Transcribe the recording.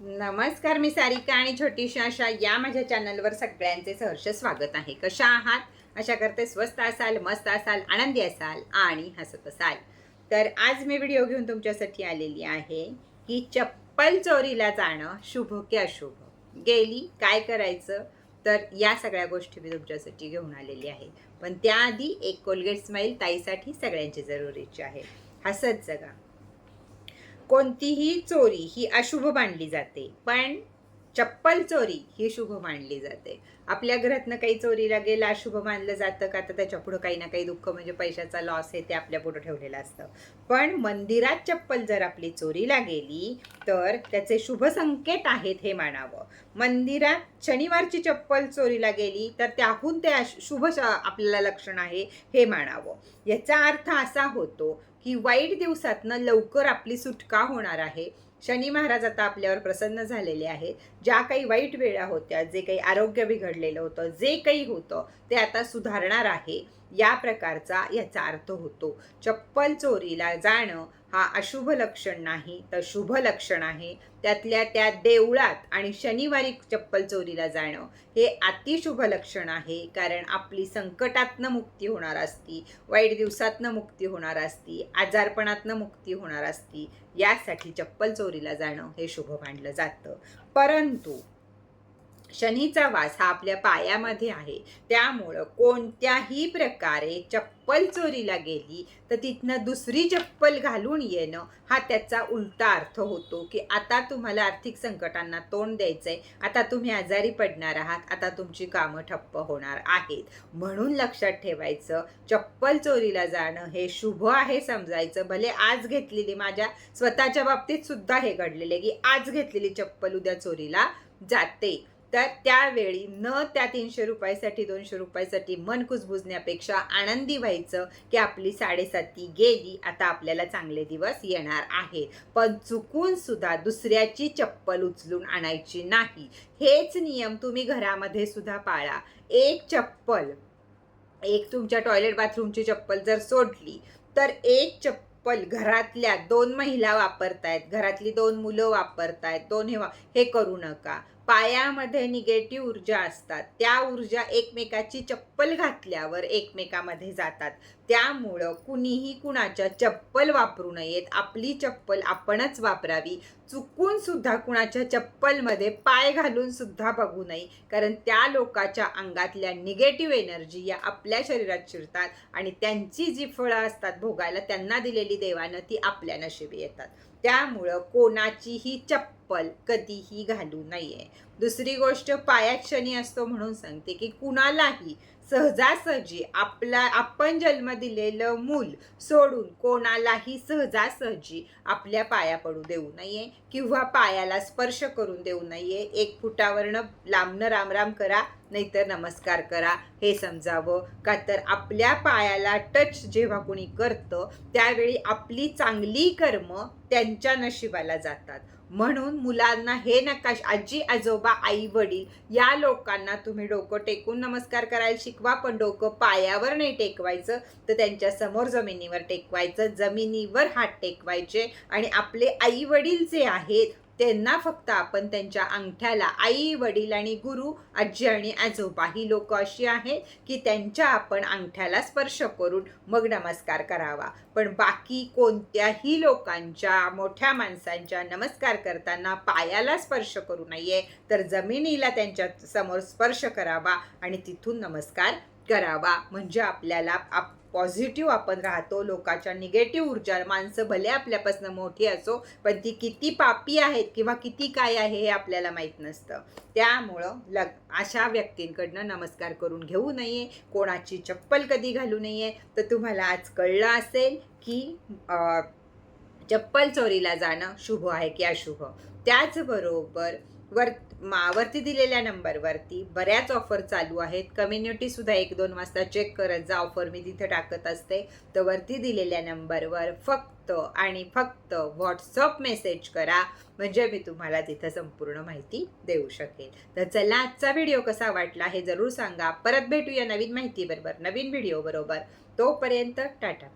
नमस्कार मी सारिका आणि छोटीशी अशा या माझ्या चॅनलवर सगळ्यांचे सहर्ष स्वागत आहे. कशा आहात? अशा करते स्वस्त असाल मस्त असाल आनंदी असाल आणि हसत असाल. तर आज मी व्हिडिओ घेऊन तुमच्यासाठी आलेली आहे की चप्पल चोरीला जाणं शुभ की अशुभ. गेली काय करायचं? तर या सगळ्या गोष्टी मी तुमच्यासाठी घेऊन आलेली आहे. पण त्याआधी एक कोलगेट स्माईल ताईसाठी सगळ्यांची जरुरीची आहे. हसत जगा. कोणतीही चोरी ही अशुभ मानली जाते पण चप्पल चोरी ही शुभ मानली जाते. आपल्या घरातनं काही चोरीला गेलं अशुभ मानलं जातं का? तर त्याच्या पुढं काही ना काही दुःख म्हणजे पैशाचा लॉस आहे ते आपल्या पुढं ठेवलेलं असतं. पण मंदिरात चप्पल जर आपली चोरीला गेली तर त्याचे शुभ संकेत आहेत हे मानावं. मंदिरात शनिवारची चप्पल चोरीला गेली तर त्याहून ते शुभ आपल्याला लक्षण आहे हे मानावं. याचा अर्थ असा होतो की वाईट दिवसातनं लवकर आपली सुटका होणार आहे. शनी महाराज आता आपल्यावर प्रसन्न झालेले आहेत. ज्या काही वाईट वेळा होत्या जे काही आरोग्य बिघडलेलं होतं जे काही होतं ते आता सुधारणार आहे. या प्रकारचा याचा अर्थ होतो. चप्पल चोरीला जाणं हा अशुभ लक्षण नाही तर शुभ लक्षण आहे. त्यातल्या त्या देवळात आणि शनिवारी चप्पल चोरीला जाणं हे अतिशुभ लक्षण आहे कारण आपली संकटातनं मुक्ती होणार असती वाईट दिवसातनं मुक्ती होणार असती आजारपणातनं मुक्ती होणार असती यासाठी चप्पल चोरीला जाणं हे शुभ मानलं जातं. परंतु शनीचा वास हा आपल्या पायामध्ये आहे. त्यामुळं कोणत्याही प्रकारे चप्पल चोरीला गेली तर तिथनं दुसरी चप्पल घालून येणं हा त्याचा उलटा अर्थ होतो की आता तुम्हाला आर्थिक संकटांना तोंड द्यायचं आहे आता तुम्ही आजारी पडणार आहात. आता तुमची कामं ठप्प होणार आहेत. म्हणून लक्षात ठेवायचं चप्पल चोरीला जाणं हे शुभ आहे समजायचं. भले आज घेतलेली माझ्या स्वतःच्या बाबतीत सुद्धा हे घडलेले की आज घेतलेली चप्पल उद्या चोरीला जाते. तर त्यावेळी न त्या तीनशे रुपयासाठी दोनशे रुपयासाठी मन कुजबुजण्यापेक्षा आनंदी व्हायचं की आपली साडेसाती गेली आता आपल्याला चांगले दिवस येणार आहेत पण चुकून सुद्धा दुसऱ्याची चप्पल उचलून आणायची नाही. हेच नियम तुम्ही घरामध्ये सुद्धा पाळा. एक चप्पल एक तुमच्या टॉयलेट बाथरूमची चप्पल जर सोडली तर एक चप्पल घरातल्या दोन महिला वापरतायत घरातली दोन मुलं वापरतायत दोन हे वा- हे करू नका. पायामध्ये निगेटिव्ह ऊर्जा असतात. त्या ऊर्जा एकमेकाची चप्पल घातल्यावर एकमेकामध्ये जातात. त्यामुळं कुणीही कुणाच्या चप्पल वापरू नयेत. आपली चप्पल आपणच वापरावी. चुकून सुद्धा कुणाच्या चप्पलमध्ये पाय घालून सुद्धा बघू नये. कारण त्या लोकाच्या अंगातल्या निगेटिव्ह एनर्जी या आपल्या शरीरात शिरतात आणि त्यांची जी फळं असतात भोगायला त्यांना दिलेली देवानं ती आपल्या नशिबी येतात. त्यामुळं कोणाचीही चप्पल कधीही घालू नये. दुसरी गोष्ट पायात असतो म्हणून सांगते की कुणालाही सहजासहजी आपला आपण जन्म दिलेलं मूल सोडून कोणालाही सहजासहजी आपल्या पाया पडू देऊ नये किंवा पायाला स्पर्श करून देऊ नये. एक फुटावरनं लांबनं रामराम करा नाहीतर नमस्कार करा हे समजावं. का तर आपल्या पायाला टच जेव्हा कोणी करतं त्यावेळी आपली चांगली कर्म त्यांच्या नशिबाला जातात. म्हणून मुलांना हे नकाश आजी आजोबा आई वडील या लोकांना तुम्ही डोकं टेकून नमस्कार करायला शिकवा पण डोकं पायावर नाही टेकवायचं. तर त्यांच्यासमोर जमिनीवर टेकवायचं जमिनीवर हात टेकवायचे आणि आपले आई वडील जे आहेत त्यांना फक्त आपण त्यांच्या अंगठ्याला आई वडील आणि गुरु आजी आणि आजोबा ही लोक अशी आहेत की त्यांच्या आपण अंगठ्याला स्पर्श करून मग नमस्कार करावा. पण बाकी कोणत्याही लोकांच्या मोठ्या माणसांच्या नमस्कार करताना पायाला स्पर्श करू नये तर जमिनीला त्यांच्यासमोर स्पर्श करावा आणि तिथून नमस्कार करावा. म्हणजे आपल्याला आप पॉझिटिव्ह आपण राहतो लोकांच्या निगेटिव्ह ऊर्जा माणसं भले आपल्यापासून मोठी असो पण ती किती पापी आहेत किंवा किती काय आहे हे आपल्याला माहीत नसतं. त्यामुळं लग अशा व्यक्तींकडनं नमस्कार करून घेऊ नये कोणाची चप्पल कधी घालू नये. तर तुम्हाला आज कळलं असेल की चप्पल चोरीला जाणं शुभ आहे की अशुभ? त्याचबरोबर वर मावरती दिलेल्या नंबरवरती बऱ्याच ऑफर चालू आहेत. कम्युनिटी सुद्धा एक दोन वाजता चेक करत जा. ऑफर मी तिथे टाकत असते. तर वरती दिलेल्या नंबरवर फक्त आणि फक्त व्हॉट्सअप मेसेज करा. म्हणजे मी तुम्हाला तिथं संपूर्ण माहिती देऊ शकेल तर चला आजचा व्हिडिओ कसा वाटला हे जरूर सांगा. परत भेटूया नवीन माहिती बरोबर नवीन व्हिडिओ बरोबर. तोपर्यंत टाटा